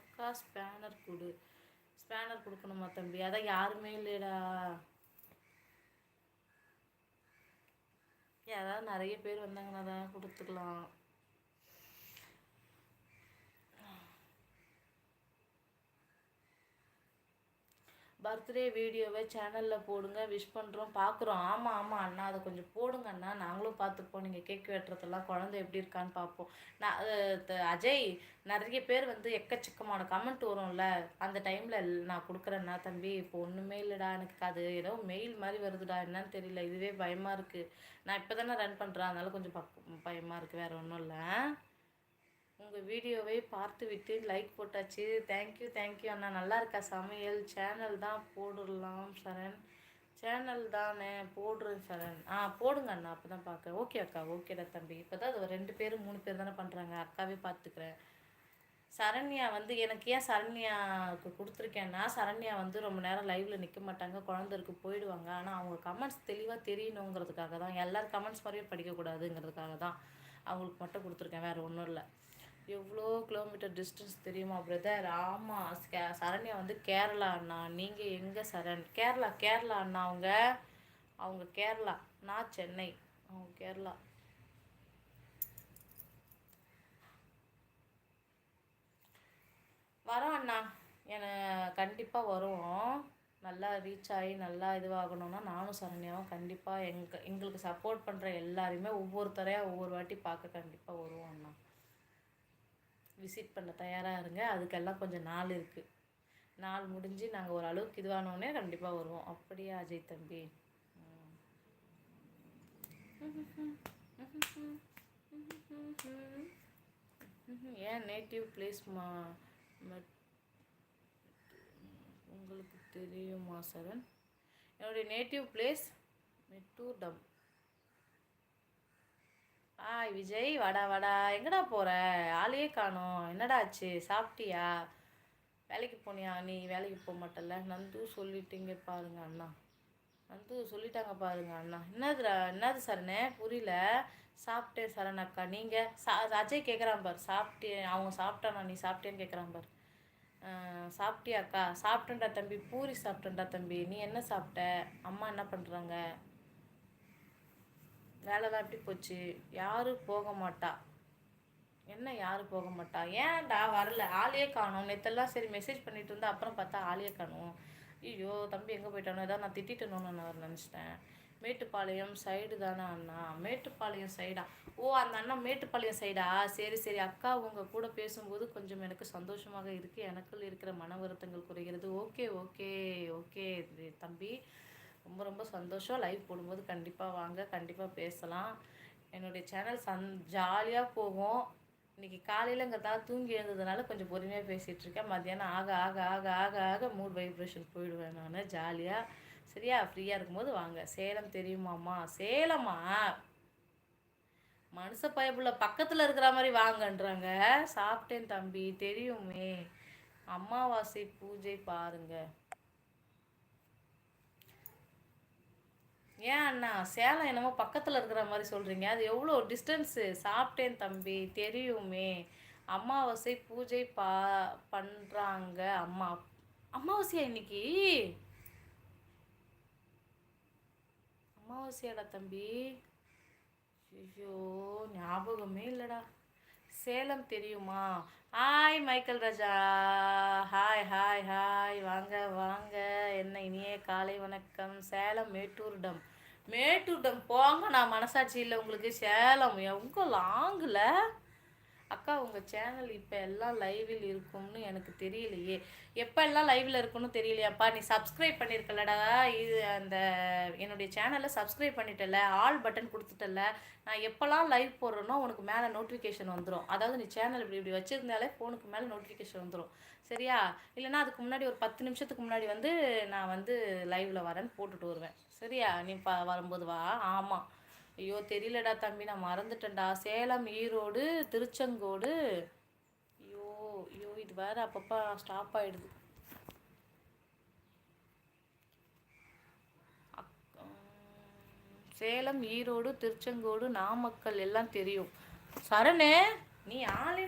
அக்கா ஸ்பேனர் கொடு. ஸ்பேனர் கொடுக்கணுமா தம்பி? அதான் யாருமே இல்லைடா. யாராவது நிறைய பேர் வந்தாங்கன்னா தான் கொடுத்துக்கலாம். பர்த்டே வீடியோவை சேனலில் போடுங்க விஷ் பண்ணுறோம் பார்க்குறோம் ஆமாம் ஆமாம் அண்ணா அதை கொஞ்சம் போடுங்க அண்ணா. நாங்களும் பார்த்துப்போம். நீங்கள் கேக் வெட்டுறதெல்லாம் குழந்தை எப்படி இருக்கான்னு பார்ப்போம். நான் அஜய் நிறைய பேர் வந்து எக்கச்சக்கமான கமெண்ட் வரும்ல. அந்த டைமில் நான் கொடுக்குறேன்னா தம்பி இப்போ ஒன்றுமே இல்லைடா எனக்கு அது ஏதோ மெயில் மாதிரி வருதுடா என்னன்னு தெரியல. இதுவே பயமாக இருக்குது நான் இப்போ தானே ரன் பண்ணுறேன் அதனால கொஞ்சம் பக் பயமாக இருக்குது வேறு ஒன்றும் இல்லை உங்கள் வீடியோவை பார்த்து விட்டு லைக் போட்டாச்சு தேங்க்யூ தேங்க்யூ அண்ணா. நல்லா இருக்கா சமையல்? சேனல் தான் போடலாம் சரண். சேனல் தானே போடுறேன் சரண். ஆ போடுங்க அண்ணா அப்போ தான் பார்க்குறேன். ஓகே அக்கா ஓகேடா தம்பி. இப்போ தான் அது ஒரு ரெண்டு பேரும் மூணு பேர் தானே பண்ணுறாங்க அக்காவே பார்த்துக்கிறேன். சரண்யா வந்து எனக்கு ஏன் சரண்யாவுக்கு கொடுத்துருக்கேன்னா சரண்யா வந்து ரொம்ப நேரம் லைவில் நிற்க மாட்டாங்க. குழந்தைக்கு போயிடுவாங்க. ஆனால் அவங்க கமெண்ட்ஸ் தெளிவாக தெரியணுங்கிறதுக்காக தான். எல்லார் கமெண்ட்ஸ் மாதிரியும் படிக்கக்கூடாதுங்கிறதுக்காக தான் அவங்களுக்கு மட்டும் கொடுத்துருக்கேன். வேறு ஒன்றும் இல்லை. எவ்வளோ கிலோமீட்டர் டிஸ்டன்ஸ் தெரியுமா பிரதர் ஆமாம் சரண்யா வந்து கேரளா அண்ணா. நீங்கள் எங்கே சரண்? கேரளா கேரளா அண்ணா அவங்க. அவங்க கேரளா. நான் சென்னை. அவங்க கேரளா. வரோம் அண்ணா. என கண்டிப்பாக வருவோம். நல்லா ரீச் ஆகி நல்லா இதுவாகணும்னா நானும் சரண்யாவும் கண்டிப்பாக எங்க எங்களுக்கு சப்போர்ட் பண்ணுற எல்லாரையுமே ஒவ்வொருத்தரையாக ஒவ்வொரு வாட்டி பார்க்க கண்டிப்பாக வருவோம் அண்ணா. விசிட் பண்ண தயாராக இருங்க. அதுக்கெல்லாம் கொஞ்சம் நாள் இருக்குது நாள் முடிஞ்சு நாங்கள் ஓரளவுக்கு இதுவானோடனே கண்டிப்பாக வருவோம். அப்படியா அஜய் தம்பி? ஏன் நேட்டிவ் பிளேஸ்மா உங்களுக்கு தெரியுமா சரண்? என்னுடைய நேட்டிவ் பிளேஸ் மெட்டூர்டம் விஜய் வாடா வாடா. எங்கடா போகிற ஆளையே காணோம். என்னடா ஆச்சு? சாப்பிட்டியா? வேலைக்கு போனியா? நீ வேலைக்கு போக மாட்டல நந்து சொல்லிட்டீங்க பாருங்க அண்ணா. நந்து சொல்லிட்டாங்க பாருங்க அண்ணா. என்னதுடா? என்னது சரணே? புரியல. சாப்பிட்டேன் சரண் அக்கா. நீங்கள் சா அஜய் கேட்குறான் பார். சாப்பிட்டே அவங்க சாப்பிட்டானா? நீ சாப்பிட்டேன்னு கேட்குறான் பார். சாப்பிட்டியா சாப்பிட்டியாக்கா சாப்பிட்டேன்டா தம்பி. பூரி சாப்பிட்டேன்டா தம்பி. நீ என்ன சாப்பிட்ட? அம்மா என்ன பண்ணுறாங்க வேலைலாம் எப்படி போச்சு? யாரும் போக மாட்டா. என்ன யாரும் போக மாட்டா? ஏன்டா வரல? ஆளையே காணோம். நேற்றெல்லாம் சரி மெசேஜ் பண்ணிட்டு இருந்தா அப்புறம் பார்த்தா ஆளையே காணும். ஐயோ தம்பி எங்கே போயிட்டானோ? ஏதாவது நான் திட்டிட்டணும்னு நான் நினச்சிட்டேன். மேட்டுப்பாளையம் சைடு தானே அண்ணா. மேட்டுப்பாளையம் சைடா ஓ அந்த அண்ணா மேட்டுப்பாளையம் சைடா சரி சரி. அக்கா உங்கள் கூட பேசும்போது கொஞ்சம் எனக்கு சந்தோஷமாக இருக்குது எனக்குள் இருக்கிற மன வருத்தங்கள் குறைகிறது. Okay okay okay. தம்பி ரொம்ப ரொம்ப சந்தோஷம். லைவ் போடும்போது கண்டிப்பாக வாங்க கண்டிப்பாக பேசலாம். என்னுடைய சேனல் சந் ஜாலியாக போகும். இன்னைக்கு காலையிலங்கிறதால தூங்கி எழுந்ததுனால கொஞ்சம் பொறுமையாக பேசிகிட்டு இருக்கேன். மத்தியானம் ஆக ஆக ஆக ஆக ஆக மூட் வைப்ரேஷன் போயிடுவேன் நான் ஜாலியாக சரியா? ஃப்ரீயாக இருக்கும்போது வாங்க. சேலம் தெரியுமாம்மா? சேலமா? மனுஷ பயப்புள்ள பக்கத்தில் இருக்கிற மாதிரி வாங்கன்றாங்க. சாப்பிட்டேன் தம்பி தெரியுமே. அமாவாசை பூஜை பாருங்கள் ஏன் அண்ணா சேலம் என்னமோ பக்கத்தில் இருக்கிற மாதிரி சொல்கிறீங்க அது எவ்வளோ டிஸ்டன்ஸு சாப்பிட்டேன் தம்பி தெரியுமே. அமாவாசை பூஜை பா பண்ணுறாங்க அம்மா அமாவாசையா இன்னைக்கு? அமாவாசையாடா தம்பி. ஐயோ ஞாபகமே இல்லைடா. சேலம் தெரியுமா? Hi Michael Raja hi hi hi வாங்க வாங்க. என்ன இனிய காலை வணக்கம். சேலம் மேட்டூர்டம் மேட்டூர்டம் போங்க நான் மனசாட்சி இல்லை உங்களுக்கு சேலம் எவ்வளோ லாங்கில் அக்கா உங்கள் சேனல் இப்போ எல்லாம் லைவில் இருக்கும்னு எனக்கு தெரியலையே. எப்போ எல்லாம் லைவில் இருக்கும்னு தெரியலையாப்பா நீ சப்ஸ்கிரைப் பண்ணியிருக்கலடா இது அந்த என்னுடைய சேனலை சப்ஸ்கிரைப் பண்ணிட்டல. ஆல் பட்டன் கொடுத்துட்டல. நான் எப்போல்லாம் லைவ் போடுறேனோ உனக்கு மேலே நோட்டிஃபிகேஷன் வந்துடும் அதாவது நீ சேனல் இப்படி இப்படி வச்சுருந்தாலே ஃபோனுக்கு மேலே நோட்டிஃபிகேஷன் வந்துடும் சரியா? இல்லைன்னா அதுக்கு முன்னாடி ஒரு பத்து நிமிஷத்துக்கு முன்னாடி வந்து நான் வந்து லைவில் வரேன்னு போட்டுட்டு வருவேன். சரியா? நீ ப வரும்போது வா. ஆமாம் ஐயோ தெரியலடா தம்பி நான் மறந்துட்டேன்டா. சேலம் ஈரோடு திருச்செங்கோடு. ஐயோ ஐயோ இது வேற அப்பப்போ ஸ்டாப் ஆகிடுது அக்- சேலம் ஈரோடு திருச்செங்கோடு நாமக்கல் எல்லாம் தெரியும். சரணே நீ ஆளே